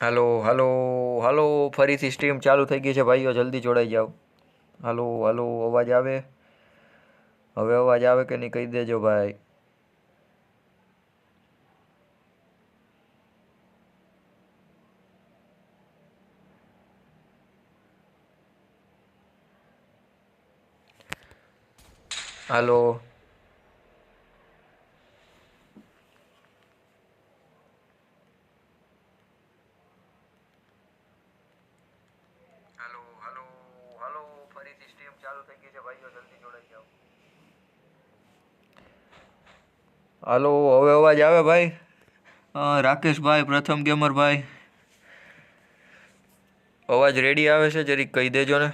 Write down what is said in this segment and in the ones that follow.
હાલો હાલો હાલો, ફરીથી સ્ટ્રીમ ચાલુ થઈ ગઈ છે ભાઈઓ, જલ્દી જોડાઈ જાઓ. હાલો હાલો, અવાજ આવે? હવે અવાજ આવે કે નહીં? કહી દેજો ભાઈ. હાલો હાલો હાલો હાલો ફરીથી સ્ટ્રીમ ગઈ છે ભાઈઓ, જલ્દી જોડાઈ જાઓ. હાલો, હવે અવાજ આવે ભાઈ? રાકેશભાઈ, પ્રથમ ગેમરભાઈ અવાજ રેડી આવે છે? જરીક કહી દેજો ને.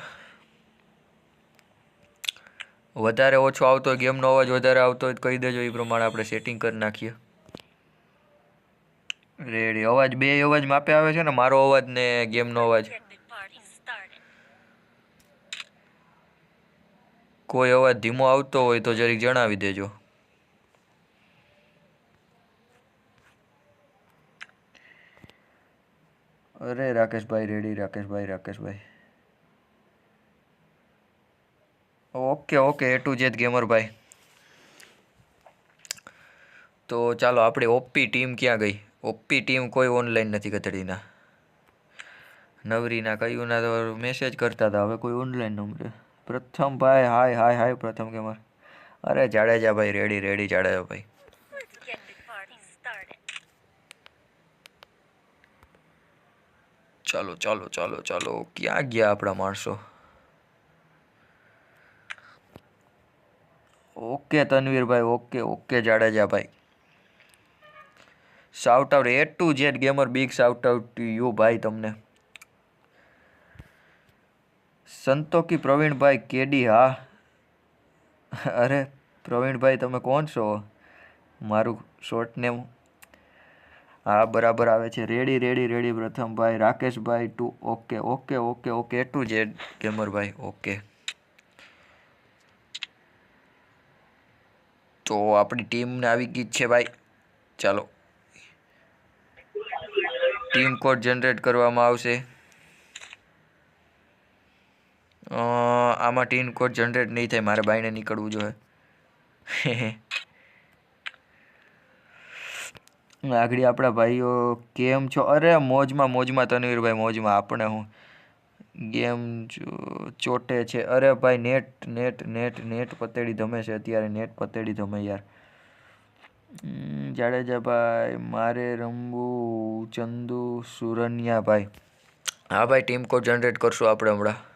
વધારે ઓછો આવતો હોય, ગેમનો અવાજ વધારે આવતો હોય કહી દેજો, એ પ્રમાણે આપણે સેટિંગ કરી નાખીએ. રેડી અવાજ, બે અવાજ માપે આવે છે ને? મારો અવાજ ને ગેમનો અવાજ? કોઈ અવાજ ધીમો આવતો હોય તો જરીક જણાવી દેજો. અરે, રાકેશભાઈ ready, Rakeshbhai Rakeshbhai. Okay okay, A to Z Gemarbhai તો ચાલો, આપણી ઓપી ટીમ ક્યાં ગઈ? ઓપી ટીમ કોઈ ઓનલાઈન નથી કતડીના નવરીના કયું ના તો મેસેજ કરતા હતા, હવે કોઈ ઓનલાઈન નંબર. પ્રથમ ભાઈ, હાય હાય હાય, પ્રથમ ગેમર. અરે જાડેજા ભાઈ, રેડી રેડી જાડેજા ભાઈ. ચાલો ચાલો ચાલો ચાલો, ક્યાં ગયા આપણા માણસો? ઓકે, તનવીરભાઈ, ઓકે ઓકે જાડેજા ભાઈ. Shout out A to Z gamer big shout out you ભાઈ તમને. સંતોકી પ્રવીણભાઈ કેડી, હા. અરે, પ્રવીણભાઈ, તમે કોણ છો? મારું શોર્ટ નેમ હા, બરાબર આવે છે. રેડી રેડી રેડી, પ્રથમભાઈ. રાકેશભાઈ to okay okay okay okay to Z Gemarbhai okay તો આપણી ટીમને આવી ગઈ છે ભાઈ. ચાલો. ટીમ કોડ જનરેટ કરવામાં આવશે. આમાં ટીમ કોડ જનરેટ નહીં થાય, મારે બાઈને નીકળવું જોઈએ. આગળ આપણા ભાઈઓ કેમ છો? અરે, મોજમાં મોજમાં, તનવીરભાઈ, મોજમાં, આપણે હું? ગેમ ચોટે છે. અરે ભાઈ, નેટ નેટ નેટ નેટ પતેડી ધમે છે અત્યારે, નેટ પતેડી ધમે યાર. જાડેજા ભાઈ, મારે રમવું ચંદુ સુરન્યા ભાઈ. હા ભાઈ, ટીમ કોડ જનરેટ કરશું આપણે હમણાં.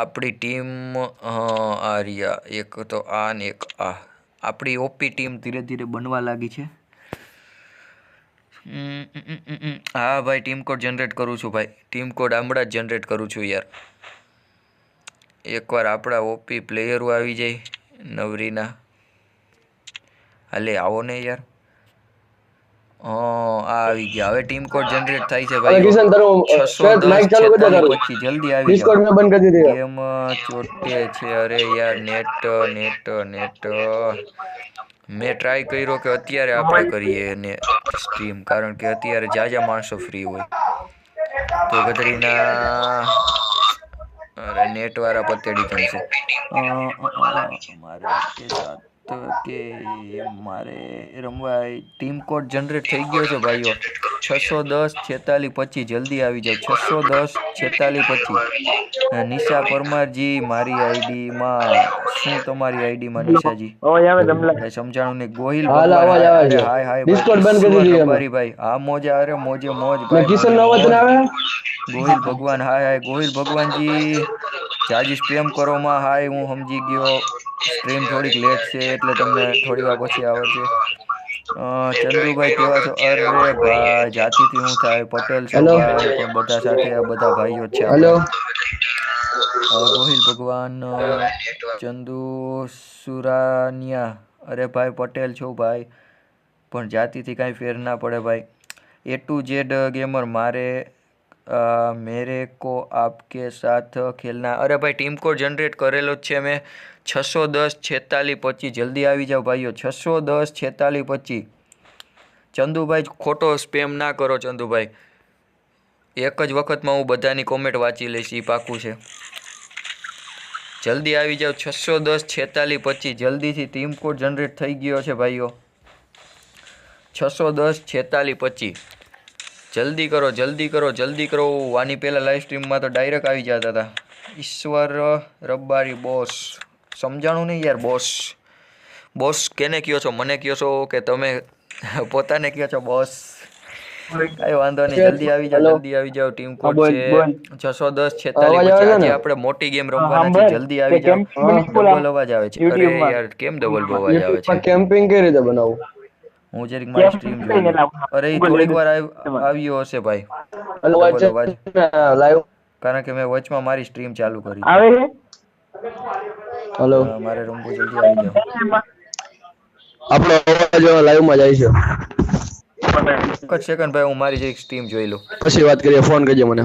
આપણી ટીમ આ રહ્યા. એક તો આ ને એક આ. આપણી ઓપી ટીમ ધીરે ધીરે બનવા લાગી છે. હા, ભાઈ, ટીમ કોડ જનરેટ કરું છું, ભાઈ. ટીમ કોડ હમણાં જ જનરેટ કરું છું, યાર. એકવાર આપણા ઓપી પ્લેયરો આવી જાય, નવરીના. હાલે, આવો ને, યાર. આવી ગયા. હવે ટીમ કોડ જનરેટ થાય છે ભાઈ કિશન તારું છસો માઈક ચાલુ કરી દે પછી જલ્દી આવી ડિસ્કોર્ડ મે બંધ કરી દીધી. ગેમ ચોટે છે અરે યાર નેટ નેટ નેટ મેં ટ્રાય કર્યો કે અત્યારે આપણે કરીએ ને સ્ટ્રીમ કારણ કે અત્યારે જાજા માણસો ફ્રી હોય. તો ગધરીના અરે નેટ વાળા પતેડી જમશે મારે સાથ કે મારે રમવા ટીમ કોડ જનરેટ થઈ ગયો છે ભાઈઓ. છસો દસ છેતાલીસ પચીસ જલ્દી આવી જાય છસો દસ છેતાલીસ પચીસ. નિશા પરમારજી મારી આઈડીમાં શું તમારી આઈડીમાં નિશાજી? સમજાણું ને ગોહિલ. હાય હાય મારી ભાઈ, બંધ કરી દીધી ઈશ્વર ભાઈ? હા મોજે અરે મોજે મોજ ભાઈ. કિશન નો આવે? ગોહિલ ભગવાન હાય હાય. ગોહિલ ભગવાનજી જાજી સ્પેમ કરો હાય હું સમજી ગયો. સ્ટ્રીમ થોડીક લેટ છે એટલે તમને થોડી વાર પછી આવે છે. ચંદુભાઈ કેવા છો? અરે ભાઈ જાતિથી હું થાય પટેલ છો ભાઈ પણ બધા સાથે આ બધા ભાઈઓ છે હેલો. ગોહિલ ભગવાન ચંદુ સુરાનિયા. અરે ભાઈ પટેલ છો ભાઈ. પણ જાતિથી કાંઈ ફેર ના પડે ભાઈ. એ ટુ જેડ ગેમર મારે મેરે કો આપકે સાથ ખેલના. અરે ભાઈ, ટીમ કોડ જનરેટ કરેલો જ છે મેં. છસો દસ છેતાલીસ પચીસ. જલ્દી આવી જાઓ ભાઈઓ. છસો દસ છેતાલીસ પચીસ. ચંદુભાઈ, ખોટો સ્પેમ ના કરો ચંદુભાઈ. એક જ વખતમાં હું બધાની કોમેન્ટ વાંચી લઈશ. એ પાકું છે. જલ્દી આવી જાઓ. છસો દસ છેતાલીસ પચીસ. જલ્દીથી ટીમ કોડ જનરેટ થઈ ગયો છે ભાઈઓ. છસો દસ છેતાલીસ પચીસ. જલ્દી કરો જલ્દી કરો જલ્દી કરો. આની પહેલાં લાઈવ સ્ટ્રીમમાં તો ડાયરેક્ટ આવી જતા હતા. ઈશ્વર રબારી બોસ. સમજાણું નહીં યાર બોસ. બોસ કેને કહો છો? મને કહો છો કે તમે પોતાને કહો છો બોસ? કઈ વાંધો નહીં જલ્દી આવી જાઓ જલ્દી આવી જાઓ. Team code. છે. છસો દસ છેતાલીસ આજે આપણે મોટી ગેમ રમવા રમવાના છે જલ્દી આવી જાઓ. ડબલ અવાજ આવે છે. અરે યાર કેમ ડબલ અવાજ આવે છે? કેમ્પિંગ કઈ રીતે બનાવવું? હું જરીક મારી સ્ટ્રીમ જોઈ અરે થોડીક વાર આવ- આવ્યો હશે ભાઈ. લાઈવ કારણ કે મેં વચમાં મારી સ્ટ્રીમ ચાલુ કરી. આવે હેલો. મારે રમવું જલ્દી આવી જાવ આપણો અવાજ લાઈવમાં જાય છે. એક સેકન્ડ ભાઈ હું મારી જે સ્ટ્રીમ જોઈ લઉં. પછી વાત કરીએ ફોન કરજો મને.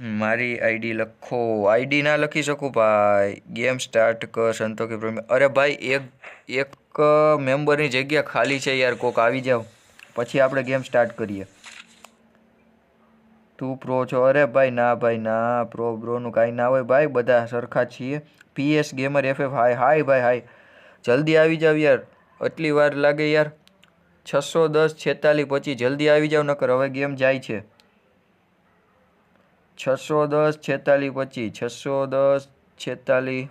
મારી આઈડી લખો. આઈડી ના લખી શકું ભાઈ? ગેમ સ્ટાર્ટ કર સંતોકી પ્રેમી અરે ભાઈ, એક એક મેમ્બરની જગ્યા ખાલી છે યાર, કોક આવી જાવ. પછી આપણે ગેમ સ્ટાર્ટ કરીએ. તું પ્રો છો? અરે ભાઈ, ના ભાઈ, ના. પ્રો બ્રોનું કાંઈ ના હોય ભાઈ, બધા સરખા છીએ. PS gamer FF hi hi ભાઈ હાય જલ્દી આવી જાવ યાર. આટલી વાર લાગે યાર. છસો દસ છેતાલીસ પછી જલ્દી આવી જાવ, નકર હવે ગેમ જાય છે. છસો દસ છેતાલીસ પછી છસો દસ છેતાલીસ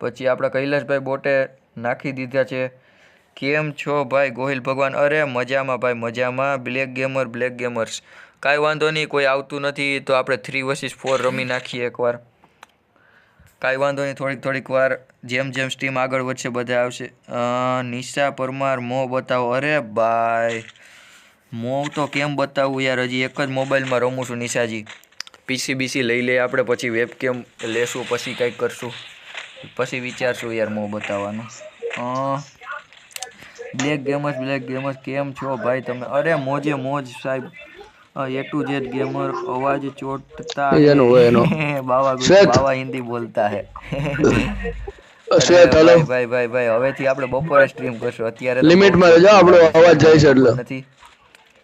પછી આપણા કૈલાસભાઈ બોટે નાખી દીધા છે. કેમ છો ભાઈ ગોહિલ ભગવાન? અરે મજામાં ભાઈ, મજામાં. Black gamer, black gamers. કાંઈ વાંધો નહીં, કોઈ આવતું નથી, તો આપણે થ્રી વર્સિસ ફોર રમી નાખીએ એકવાર. કાંઈ વાંધો નહીં, થોડીક થોડીક વાર જેમ જેમ સ્ટીમ આગળ વધશે, બધા આવશે. નિશા પરમાર, મોં બતાવો. અરે ભાઈ. મો તો કેમ બતાવું યાર હજી એક જ મોબાઈલમાં રમું છું નિશાજી. પીસી બીસી લઈ લઈએ આપણે પછી વેબ કેમ લેશું પછી કંઈક કરશું. પછી વિચારશું યાર મો બતાવવાનું. બ્લેક ગેમર્સ બ્લેક ગેમર્સ કેમ છો ભાઈ તમે? અરે મોજે મોજ સાહેબ. એ ટુ જેડ ગેમર અવાજ ચોટતા એનો એનો. બાવા બાવા હિન્દી બોલતા હે. શ્વેત હલો ભાઈ ભાઈ ભાઈ હવેથી આપણે બપોરે સ્ટ્રીમ કરશું. અત્યારે લિમિટમાં રહેજો આપણો અવાજ જાય છે એટલે. નથી.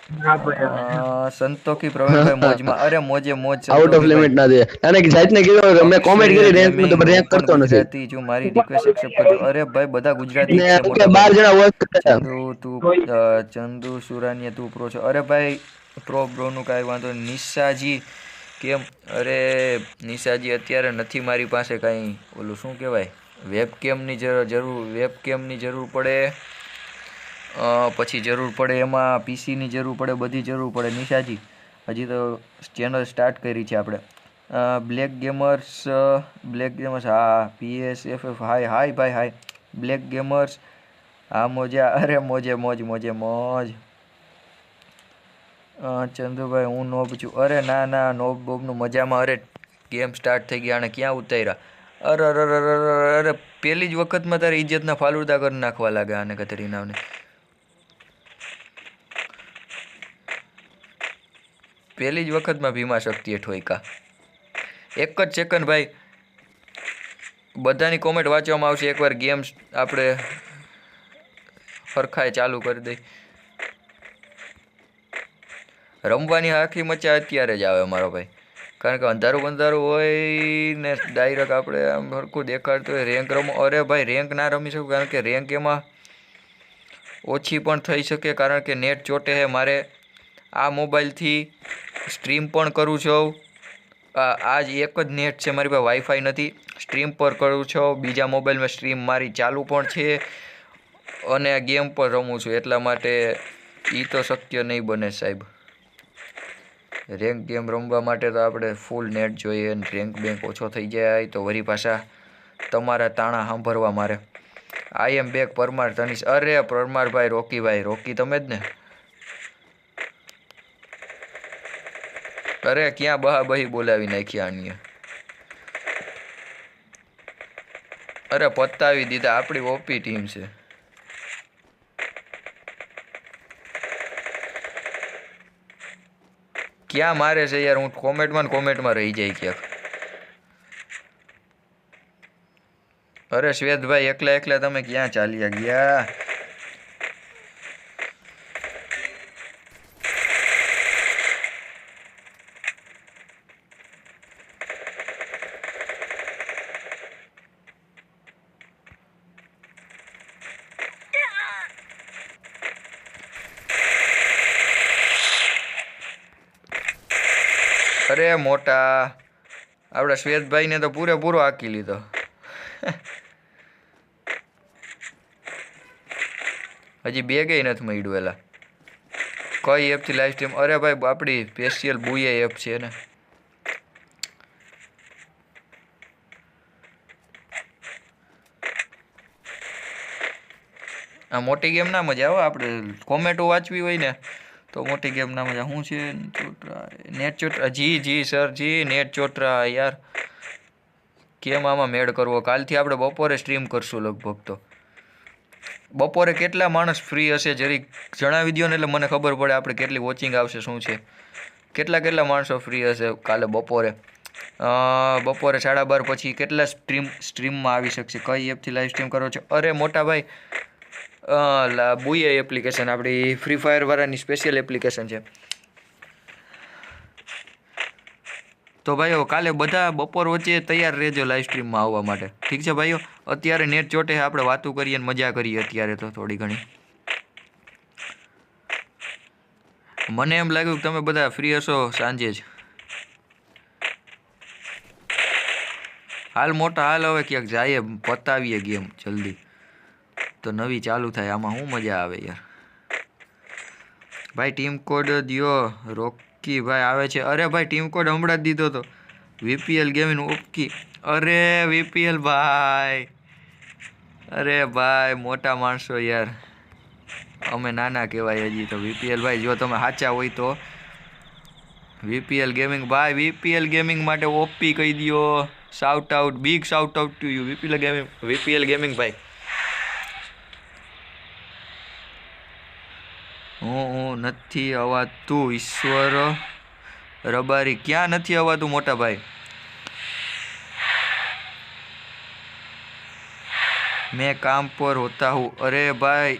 અ, સંતોષી પ્રવીણભાઈ મોજમાં. અરે મોજે મોજ આઉટ ઓફ લિમિટ ના દે. અને જાતને કીધું મેં કોમેન્ટ કરી રેન્કમાં તો રેન્ક કરતો નથી. ગુજરાતી જો મારી રિક્વેસ્ટ એક્સેપ્ટ કરજો. અરે ભાઈ બધા ગુજરાતી છે હું મોટા કે બાર ભાઈ. જણા વર્ક તું અ, ચંદુ સુરાનિયા તું પ્રો છો. અરે ભાઈ પ્રો બ્રો નું કાઈ વાંધો નહીં. નિશાજી કેમ? અરે નિશાજી અત્યારે નથી મારી પાસે કાઈ. ઓલું શું કહેવાય? વેબકેમની જરૂર વેબકેમની જરૂર પડે. પછી જરૂર પડે એમાં પીસીની જરૂર પડે, બધી જરૂર પડે. નિશાજી, હજી તો ચેનલ સ્ટાર્ટ કરી છે આપણે. બ્લેક ગેમર્સ બ્લેક ગેમર્સ હા PS F F hi hi ભાઈ હાય બ્લેક ગેમર્સ હા, મોજા, અરે, મોજે, મોજ મોજે, મોજ. ચંદુભાઈ, હું નોબ છું. અરે, ના ના, નોબ, બોબનું મજામાં. અરે, ગેમ સ્ટાર્ટ થઈ ગયા અને ક્યાં ઉતાર્યા? અરે અરે અરે અરે પહેલી જ વખતમાં તારે ઇજ્જતના ફાલુદા કરી નાખવા લાગ્યા આને કતરીનાવને પહેલી જ વખતમાં ભીમા શક્તિએ ઠોયકા એક. જ સેકન્ડ ભાઈ. બધાની કોમેન્ટ વાંચવામાં આવશે. એકવાર ગેમ્સ આપણે હરખાએ ચાલુ કરી દઈ. રમવાની આખી મજા અત્યારે જ આવે મારો ભાઈ. કારણ કે અંધારું બંધારું હોય ને ડાયરેક્ટ આપણે આમ સરખું દેખાડતું હોય રેન્ક રમો અરે ભાઈ રેન્ક ના રમી શકું, કારણ કે રેન્ક એમાં ઓછી પણ થઈ શકે, કારણ કે નેટ ચોટે છે. મારે આ મોબાઈલથી સ્ટ્રીમ પણ કરું છું. આ જ એક જ નેટ છે, મારી પાસે વાઈફાઈ નથી. સ્ટ્રીમ પર કરું છું. બીજા મોબાઈલમાં સ્ટ્રીમ મારી ચાલુ પણ છે અને આ ગેમ પર રમું છું. એટલા માટે એ તો શક્ય નહીં બને સાહેબ. રેન્ક ગેમ રમવા માટે તો આપણે ફૂલ નેટ જોઈએ અને રેન્ક બેંક ઓછો થઈ જાય. તો વરી પાછા તમારા તાણા સાંભળવા મારે. આઈ એમ બેક પરમાર તનીશ અરે પરમારભાઈ રોકીભાઈ, રોકી તમે જ ને? અરે, ક્યાં બહા બહી બોલાવી નાખી આણીએ અરે, પતાવી દીધા, આપણી ઓપી ટીમ છે. ક્યાં મારે છે યાર, હું કોમેન્ટમાં કોમેન્ટમાં રહી જાય ક્યાંક. અરે, શ્વેતભાઈ, એકલા એકલા તમે ક્યાં ચાલ્યા ગયા? અરે મોટા. આપણા શ્વેતભાઈને તો પૂરેપૂરો આંકી લીધો. હજી બે ગઈ નથી મળ્યું એલા. કઈ એપથી લાઈવ સ્ટ્રીમ અરે ભાઈ, આપણી સ્પેશિયલ બુએ એપ છે ને. આ મોટી ગેમ ના મજા આવે આપણે કોમેન્ટો વાંચવી હોય ને. તો મોટી ગેમ ના મજા શું છે? નેટ ચોટરા જી જી, સર, જી, નેટ ચોટરા યાર. કેમ આમાં મેળ કરવો? કાલથી આપણે બપોરે સ્ટ્રીમ કરશું લગભગ તો. બપોરે કેટલા માણસ ફ્રી હશે જરીક જણાવી દો ને એટલે મને ખબર પડે આપણે કેટલી વોચિંગ આવશે, શું છે. કેટલા કેટલા માણસો ફ્રી હશે કાલે બપોરે? બપોરે સાડા બાર પછી કેટલા સ્ટ્રીમ સ્ટ્રીમમાં આવી શકશે? કઈ એપથી લાઈવ સ્ટ્રીમ કરો છો? અરે મોટા ભાઈ બુએ એપ્લિકેશન આપણી ફ્રી ફાયર વાળાની સ્પેશિયલ એપ્લિકેશન છે. તો ભાઈઓ, કાલે બધા બપોર વચ્ચે તૈયાર રહેજો લાઈવ સ્ટ્રીમમાં આવવા માટે. ઠીક છે ભાઈઓ? અત્યારે નેટ ચોટે આપણે વાતું કરીએ અને મજા કરીએ અત્યારે તો થોડી ઘણી. મને એમ લાગ્યું કે તમે બધા ફ્રી હશો સાંજે જ. હાલ મોટા હાલ હવે ક્યાંક જઈએ, પતાવીએ ગેમ જલ્દી. તો નવી ચાલુ થાય, આમાં શું મજા આવે યાર? ભાઈ ટીમ કોડ દિયો. રોકી ભાઈ આવે છે. અરે ભાઈ ટીમ કોડ હમણાં જ દીધો તો. વીપીએલ ગેમિંગ ઓપકી. અરે વીપીએલ ભાઈ. અરે ભાઈ, મોટા માણસો યાર. અમે નાના કહેવાય હજી તો. વીપીએલ ભાઈ, જો તમે સાચા હોય તો. વીપીએલ ગેમિંગ ભાઈ વીપીએલ ગેમિંગ માટે ઓપી કહી દો shout out big shout out to you VPL gaming VPL gaming ભાઈ. હું હું નથી અવાતું ઈશ્વર રબારી ક્યાં નથી અવાતું મોટા ભાઈ मैं काम पर होता हूँ अरे भाई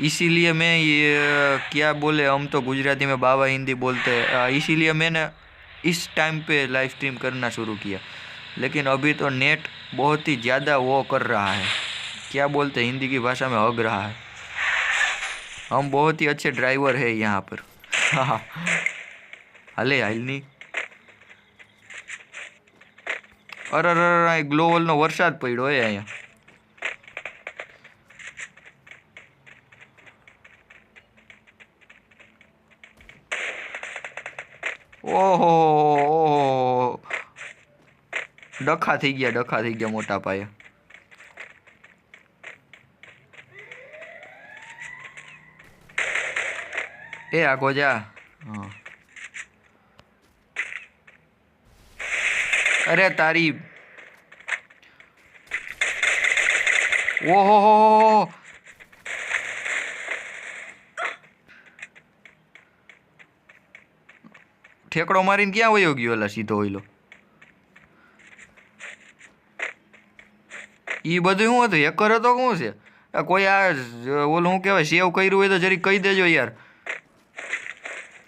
इसीलिए मैं ये क्या बोले हम तो गुजराती में बाबा हिंदी बोलते हैं अ, इसीलिए मैंने इस टाइम पे लाइव स्ट्रीम करना शुरू किया लेकिन अभी तो नेट बहुत ही ज़्यादा वो कर रहा है क्या बोलते हैं हिंदी की भाषा में हग रहा है हम बहुत ही अच्छे ड्राइवर है यहाँ पर હાલે હાલની અરે અરે અરે ગ્લોવલનો વરસાદ પડ્યો હોય અહીંયા ઓહો ઓહો ડખા થઈ ગયા ડખા થઈ ગયા મોટા પાયે એ આગો જા અરે તારી. ઓહો હો. ઠેકડો મારીને ક્યાં વયો ગયો એલા સીધો ઓઈલો ઈ બધું શું હતું? હેકર હતો શું છે? કોઈ આ ઓલું શું કહેવાય સેવ કર્યું હોય તો જરી કહી દેજો યાર.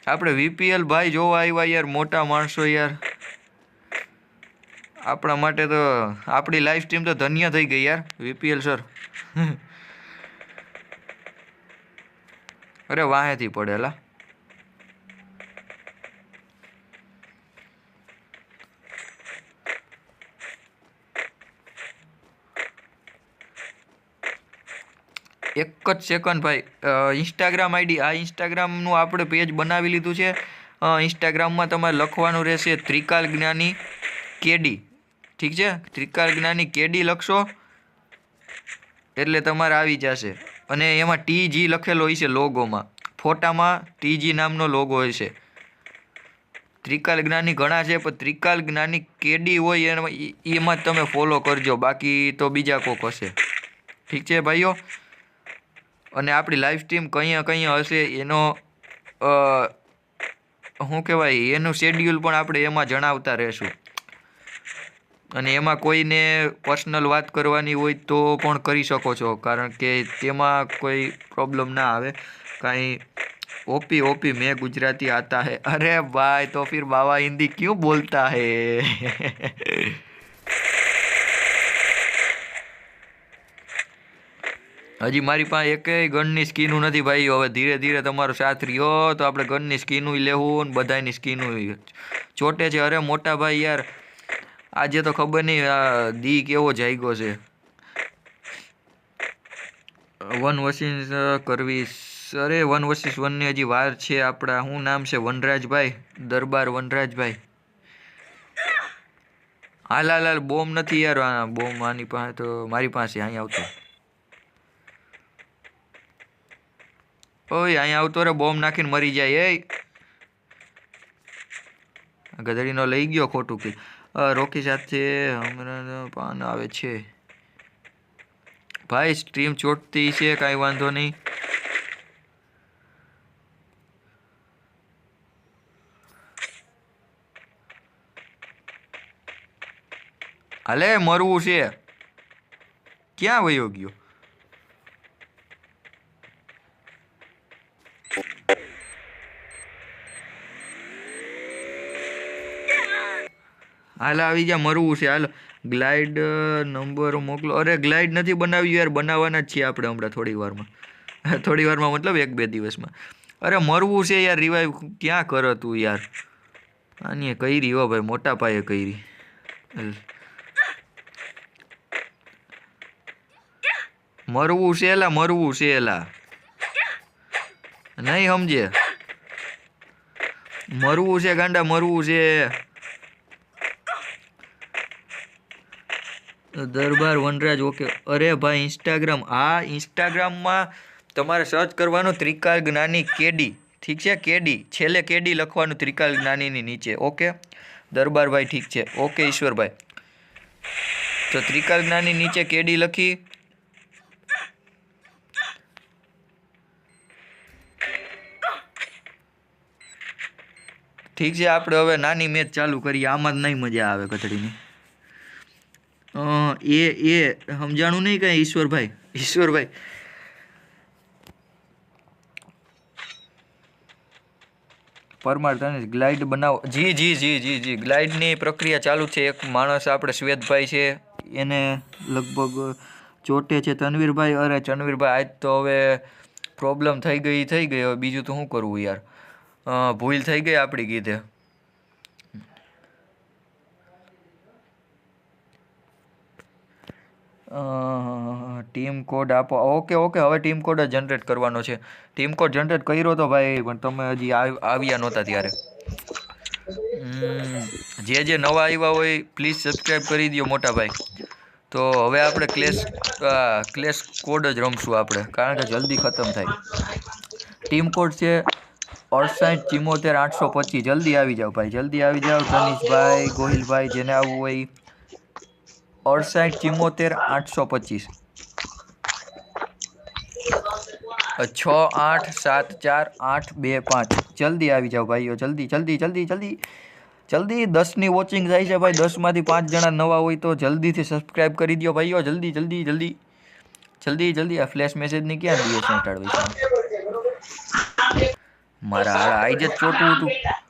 આપણે વીપીએલ ભાઈ જોવા આવ્યા યાર, મોટા માણસો યાર. આપણા માટે તો, આપણી લાઈવ સ્ટ્રીમ તો ધન્ય થઈ ગઈ યાર વીપીએલ સર અરે વાહેથી પડેલા એક જ સેકન્ડ ભાઈ. ઇન્સ્ટાગ્રામ આઈડી આ ઇન્સ્ટાગ્રામનું આપણે પેજ બનાવી લીધું છે. ઇન્સ્ટાગ્રામમાં તમારે લખવાનું રહેશે ત્રિકાલ જ્ઞાની કેડી. ઠીક છે? ત્રિકાલ જ્ઞાની કેડી લખશો, એટલે તમારે આવી જશે. અને એમાં ટીજી લખેલો હોય છે લોગોમાં. ફોટામાં ટીજી નામનો લોગો હોય છે. ત્રિકાલ જ્ઞાની ઘણા છે, પણ ત્રિકાલ જ્ઞાની કેડી હોય એમાં એમાં જ તમે ફોલો કરજો. બાકી તો બીજા કોક હશે. ઠીક છે ભાઈઓ? અને આપણી લાઈવ સ્ટ્રીમ કંઈ કંઈ હશે એનો અ, શું કહેવાય એનું શેડ્યુલ પણ આપણે એમાં જણાવતા રહેશું અને એમાં કોઈને પર્સનલ વાત કરવાની હોય તો પણ કરી શકો છો કારણ કે તેમાં કોઈ પ્રોબ્લેમ ના આવે કાંઈ ओपी ओपी मैं गुजराती आता है अरे भाई तो फिर बाबा हिंदी क्यों बोलता है હજી મારી પાસે એકેય ગનની સ્કીનું નથી ભાઈ. હવે ધીરે ધીરે તમારો સાથ રહ્યો તો આપણે ગનની સ્કીનું લેવું ને બધાની સ્કીનું ચોટે છે, અરે મોટા ભાઈ યાર, આજે તો ખબર નહીં દી કેવો જાગ્યો છે. વન વસીસ કરવી અરે વન વસીસ વનની હજી વાર છે આપણા. શું નામ છે? વનરાજભાઈ. દરબાર વનરાજભાઈ. હાલ હાલ હાલ, બોમ્બ નથી યાર. બોમ્બ આની પાસે તો મારી પાસે અહીં આવતો. ઓય, અહીંયા આવતો રે બોમ્બ નાખીને મરી જાય એ ગધડીનો લઈ ગયો ખોટું કે. રોકી સાથે હમણાં પાન આવે છે. ભાઈ સ્ટ્રીમ ચોટતી છે, કાંઈ વાંધો નહીં. હાલે, મરવું છે. ક્યાં વયો ગયો? હાલ આવી જા મરવું છે. હાલ ગ્લાઇડ નંબર મોકલો. અરે ગ્લાઇડ નથી બનાવ્યું યાર, બનાવવાના જ છીએ આપણે હમણાં થોડી વારમાં. થોડી વારમાં મતલબ એક બે દિવસમાં. અરે, મરવું છે યાર રિવાઈવ ક્યાં કર તું યાર? આની કરી હો ભાઈ, મોટા પાયે કરી મરવું છે એલા, મરવું છે એલા. નહીં સમજે. મરવું છે ગાંડા, મરવું છે. દરબાર વનરાજ ઓકે અરે ભાઈ ઇન્સ્ટાગ્રામ આ ઇન્સ્ટાગ્રામમાં તમારે સર્ચ કરવાનું ત્રિકાલ જ્ઞાની કેડી. ઠીક છે? કેડી. છેલ્લે કેડી લખવાનું ત્રિકાલ જ્ઞાનીની નીચે. ઓકે દરબારભાઈ ઠીક છે. ઓકે ઈશ્વરભાઈ તો ત્રિકાલ જ્ઞાની નીચે કેડી લખી. ઠીક છે? આપણે હવે નાની મેચ ચાલુ કરીએ. આમાં જ નહીં મજા આવે કચડીની અ, એ એ, સમજાણું નહીં કાંઈ, ઈશ્વરભાઈ? ઈશ્વરભાઈ. પરમાર તને ગ્લાઇડ બનાવો. જી જી જી જી જી. ગ્લાઇડની પ્રક્રિયા ચાલુ છે. એક માણસ આપણે શ્વેતભાઈ છે. એને લગભગ ચોટે છે તનવીરભાઈ. અરે, તનવીરભાઈ, આજ તો હવે પ્રોબ્લેમ થઈ ગઈ થઈ ગઈ. હવે બીજું તો શું કરવું યાર? ભૂલ થઈ ગઈ આપણી કીધે. ટીમ કોડ આપો. ઓકે ઓકે હવે ટીમ કોડ જ જનરેટ કરવાનો છે. ટીમ કોડ જનરેટ કર્યો તો ભાઈ, પણ તમે હજી આવ- આવ્યા નહોતા ત્યારે. જે જે નવા આવ્યા હોય પ્લીઝ સબસ્ક્રાઈબ કરી દો મોટા ભાઈ. તો હવે આપણે ક્લેશ ક્લેશ કોડ જ રમશું આપણે, કારણ કે જલ્દી ખતમ થાય. ટીમ કોડ છે અડસાઠ ચિમોતેર આઠસો પચીસ. જલ્દી આવી જાઓ ભાઈ, જલ્દી આવી જાઓ. ધનીશભાઈ ગોહિલભાઈ, જેને આવવું હોય. અડસાઠ ચિમોતેર આઠસો પચીસ છ આઠ સાત ચાર આઠ બે પાંચ જલ્દી આવી જાઓ ભાઈઓ જલ્દી જલ્દી જલ્દી જલ્દી જલ્દી દસની વોચિંગ જાય છે ભાઈ દસમાંથી પાંચ જણા નવા હોય તો જલ્દીથી સબસ્ક્રાઈબ કરી દો ભાઈઓ જલ્દી જલ્દી જલ્દી। જલ્દી જલ્દી આ ફ્લેશ મેસેજની ક્યાં દિવસ સંટાડવી છે? મારા હાડા આઈ જ ચોટવું હતું। અ, અ, અ, અ,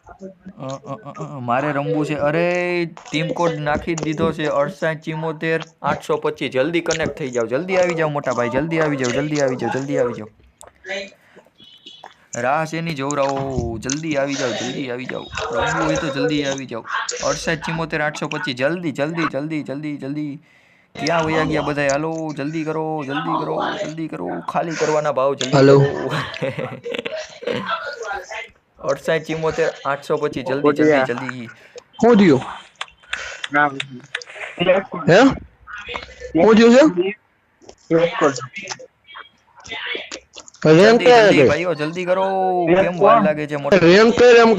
મારે રમવું છે. અરે ટીમ કોડ નાખી જ દીધો છે. અડસાઠ ચિમોતેર આઠસો પચીસ. જલ્દી કનેક્ટ થઈ જાઓ. જલ્દી આવી જાઓ મોટા ભાઈ. જલ્દી આવી જાઓ જલ્દી આવી જાઓ જલ્દી આવી જાઓ. રાહ શેની જોવરાઓ? જલ્દી આવી જાઓ જલ્દી આવી જાઓ. રમવું હોય તો જલ્દી આવી જાઓ. અડસાઠ ચિમોતેર આઠસો પચીસ. જલ્દી જલ્દી જલ્દી જલ્દી જલ્દી. ક્યાં વયા ગયા બધા હાલો જલ્દી કરો જલ્દી કરો જલ્દી કરો. ખાલી કરવાના ભાવ જલ્દી હાલો. કરો અડસાઠ ચિમોતેર આઠસો પછી જલ્દી જલ્દી જલ્દી શું થયું હે શું થયું છે રેન્ક જલ્દી જલ્દી ભાઈઓ જલ્દી કરો કેમ વાર લાગે છે મોટા રેન્ક એમ